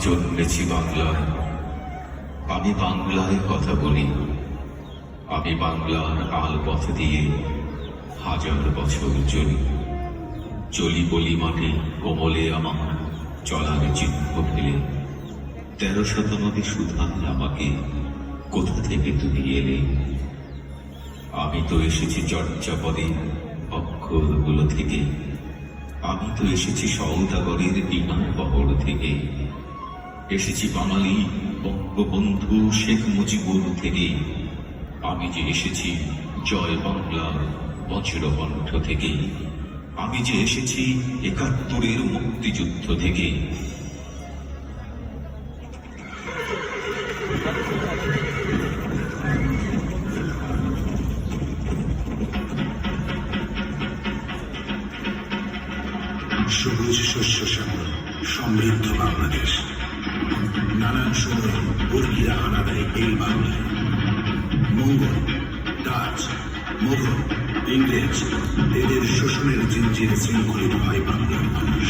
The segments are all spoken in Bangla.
জন্মেছি বাংলায়। আমি বাংলায় কথা বলি। আমি বাংলার আল পথ দিয়ে হাজার বছর চলি। চলি বলি মাটি কোমলে আমার চলার চিহ্ন ফেলে। তেরো শত নদী সুধান আমাকে কোথা থেকে তুমি এলে? আমি তো এসেছি চর্যাপদে অক্ষরগুলো থেকে। আমি তো এসেছি সৌদাগরের বিমান বহর থেকে। এসেছি বাঙালি, বঙ্গবন্ধু শেখ মুজিবুর থেকে। আমি যে এসেছি, জয় বাংলার বজ্রকণ্ঠ থেকে। আমি যে এসেছি, একাত্তরের মুক্তিযুদ্ধ থেকে। সবুজ শস্য সমৃদ্ধ বাংলাদেশ। নানান সময় বর্গীরা হানা দেয় এই বাংলায়। মঙ্গল, ডাচ মোগল ইংরেজ, এদের শোষণের জিনজির শৃঙ্খলিত হয় বাংলার মানুষ।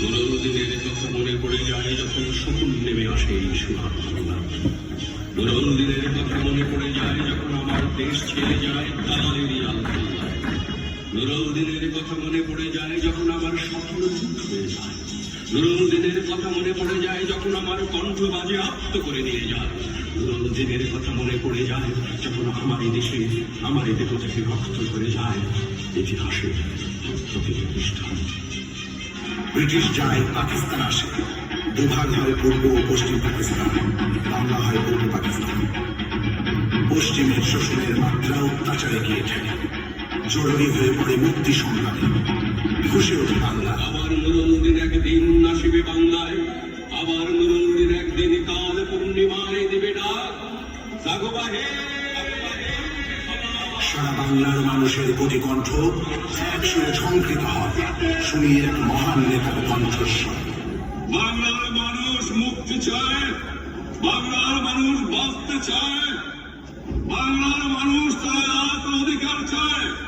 পুরনো কথা মনে পড়ে যায় যখন শকুন নেমে আসে এই সুহাগ বাংলা পুরনো কথা মনে পড়ে যায় যখন আমার দেশ ছেড়ে যায় দালালেরই আলখাল্লা নুরল দিনের কথা মনে পড়ে যায় যখন আমার স্বপ্ন চুপ হয়ে যায়। নুরল দিনের কথা মনে পড়ে যায় যখন আমার কণ্ঠ বাজে আপ্ত করে নিয়ে যায়। নুরল দিনের কথা মনে পড়ে যায় যখন আমার এই দেশে, আমার এই দেহ থেকে রক্ত করে যায়। ইতিহাসের প্রতিটি পৃষ্ঠা ব্রিটিশ যায়, পাকিস্তান আসে। দুভাগ হয় পূর্ব ও পশ্চিম পাকিস্তান। বাংলা হয় পূর্ব পাকিস্তান। পশ্চিমের শোষণের মাত্রা অত্যাচারে গিয়ে ঠেকে জরুরি হয়ে পড়ে সারা বাংলার মানুষের প্রতি কণ্ঠ একসঙ্গে ঝঙ্কৃত হয় শুনি এক মহান নেতার কণ্ঠস্বর বাংলার মানুষ মুক্তি চায়। বাংলার মানুষ বাঁচতে চায় বাংলার মানুষ তার অধিকার চায়।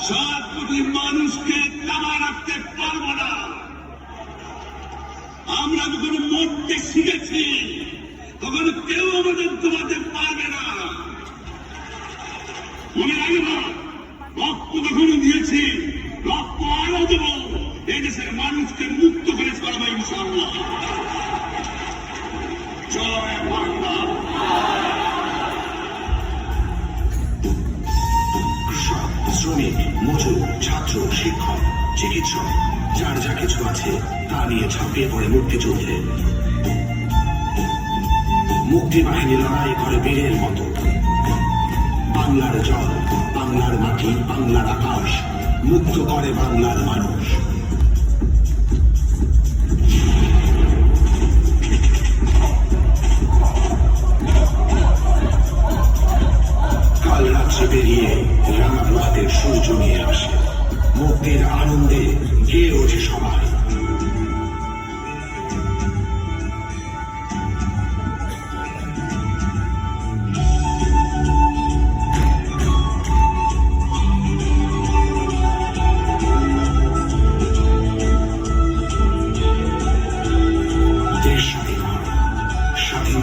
সাত কোটি মানুষকে তামা রাখতে পারব না। আমরা যখন মরতে শিখেছি, তখন কেউ আমাদের তোমাদের পারবে না। মনে রাখবে না, রক্ত যখন দিয়েছি, রক্ত আরও দেব, এই দেশের মানুষকে মুক্ত করে ছাড়বো ইনশাআল্লাহ। জয় চিকিৎসক যার যা কিছু আছে তা নিয়ে ঝাঁপিয়ে পড়ে মুক্তিযুদ্ধে মুক্তি বাহিনী লড়াই করে বীরের মতো। বাংলার জল, বাংলার মাটি, বাংলার আকাশ, মুক্ত করে বাংলার মানুষ। কাল রাত্রে বেরিয়ে রাঙা প্রভাতের সূর্য নিয়ে আসে। মুক্তির আনন্দে গেয়ে ওঠে সবাই।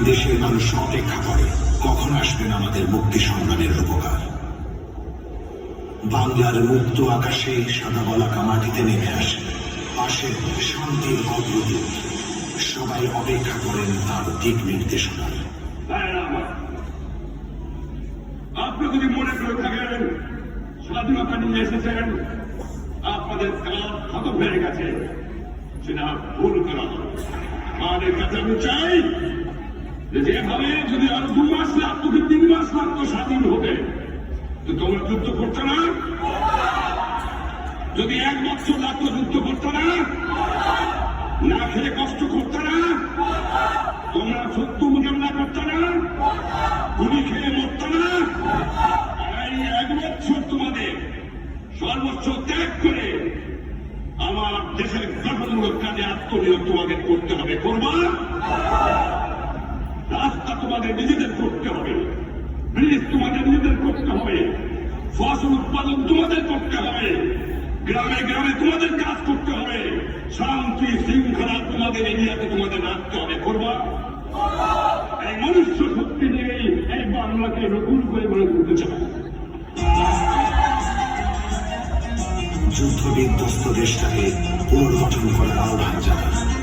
দেশের মানুষ অপেক্ষা করে, কখন আসবেন আমাদের মুক্তি সংগ্রামের রূপকার? বাংলার মুক্ত আকাশে সাদা বলাকা মাটিতে নেমে আসে। আসে শান্তির অগ্রদূত। সবাই অপেক্ষা করেন তার দিক নির্দেশনার আপনি যদি মনে করে থাকেন, স্বাধীনতা নিয়ে এসেছেন, আপনাদের কাজ খতম হয়ে গেছে। সেটা ভুল করা আমাদের কাছে আমি চাই? যেভাবে যদি আরও দু মাস লাগতো কি তিন মাস লাগতো স্বাধীন হতে তো তোমরা যুদ্ধ করছ না? যদি এক বছর লাগতো যুদ্ধ করতো না? না খেলে কষ্ট করতো না? তোমরা সত্য মোকাবিলা করতে না? গুলি খেয়ে মরতে না? এই এক বছর তোমাদের সর্বোচ্চ ত্যাগ করে আমার দেশের গঠনমূলক কাজে আত্মনিয়োগ তোমাদের করতে হবে, করবা? রাস্তা তোমাদের নিজেদের করতে হবে। ব্রিজ তোমাদের নিজেদের করতে হবে। ফসল উৎপাদন তোমাদের করতে হবে। গ্রামে গ্রামে তোমাদের কাজ করতে হবে। শান্তি শৃঙ্খলা তোমাদের এরিয়াতে তোমাদের রাখতে হবে। করবা? এই মনুষ্য শক্তি নিয়েই এই বাংলাকে নতুন করে গড়ে তুলতে চায় যুদ্ধ বিধ্বস্ত দেশটাকে পুনর্গঠন করার আহ্বান জানান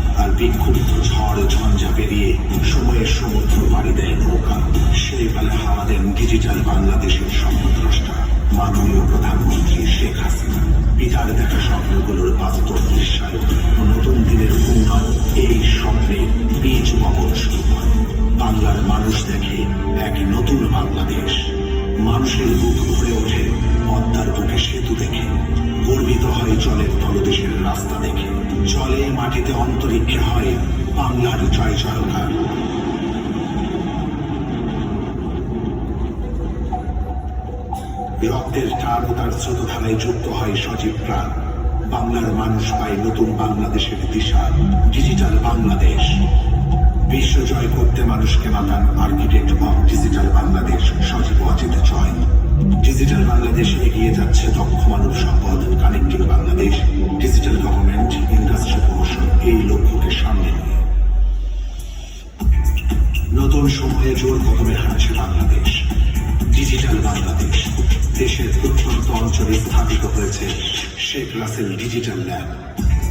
বিক্ষুব্ধ ঝড় ঝঞ্ঝা পেরিয়ে সময়ের সমুদ্র পাড়ি দেয় নৌকা। সেই কালে হাওয়া দেন ডিজিটাল বাংলাদেশের স্বপ্নদ্রষ্টা মাননীয় প্রধানমন্ত্রী শেখ হাসিনা। পিতার দেখা স্বপ্নগুলোর বাস্তব দৃশ্যায়ন নতুন দিনের উন্নয়ন এই স্বপ্নে বীজ বপন শুরু হয় বাংলার মানুষ দেখে এক নতুন বাংলাদেশ। মানুষের বুক ভরে ওঠে পদ্মার বুকে সেতু দেখে। গর্বিত হয় জলের তলদেশের রাস্তা দেখে। জলে মাটিতে অন্তরিক্ষে হয় বাংলার জয় জয়কার রক্তের টান ও তার স্রোতধারায় যুক্ত হয় সজীব প্রাণ। বাংলার মানুষ পায় নতুন বাংলাদেশের দিশা ডিজিটাল বাংলাদেশ। বিশ্ব জয় করতে মানুষকে মাতান architect of digital Bangladesh, Sajeeb Wazed Joy. Digital Bangladesh এগিয়ে যাচ্ছে দক্ষ মানব সম্পদ। দেশের প্রত্যন্ত অঞ্চলে স্থাপিত হয়েছে শেখ রাসেল ডিজিটাল ল্যাব।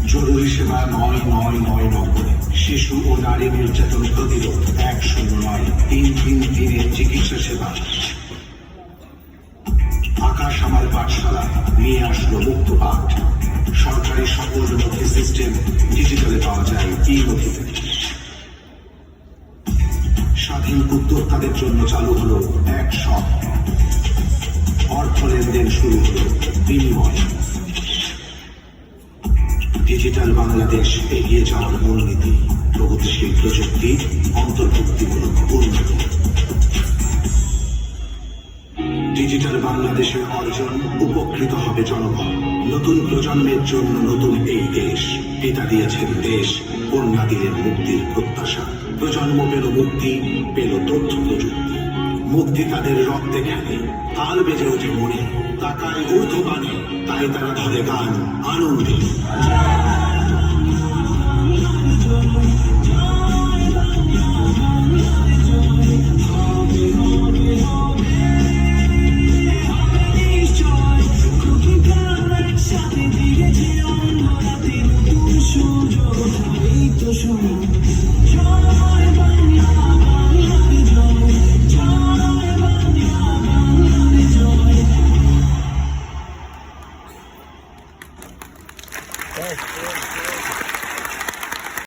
জরুরি সেবা নয় নয় নয় নম্বরে শিশু ও নারী নির্যাতন প্রতিরোধ এক শূন্য নয় তিন তিন তিনের চিকিৎসা সেবা। আকাশ আমার পাঠশালা, নিয়ে আসলো মুক্ত পাঠ। সরকারি সকল নথি সিস্টেম ডিজিটালে পাওয়া যায় ই নথিতে স্বাধীন উদ্যোক্তাদের জন্য চালু হলো এক শপ লেনদেন শুরু হলো। বিনিময়। ডিজিটাল বাংলাদেশ এগিয়ে যাওয়ার মূলনীতি প্রগতিশীল প্রযুক্তি, অন্তর্ভুক্তিমূলক উন্নতি ডিজিটাল বাংলাদেশের অর্জন উপকৃত হবে জনগণ। নতুন প্রজন্মের জন্য নতুন এই দেশ। পিতা দিয়েছেন দেশ, কন্যা দিলেন মুক্তির প্রত্যাশা। প্রজন্ম পেল মুক্তি, পেল তথ্য প্রযুক্তি। মুক্তি তাদের রক্তে খেলে তাল বেজে ওঠে মনে তাকায় ঊর্ধ্ব পানে তাই তারা ধরে গান, আনন্দে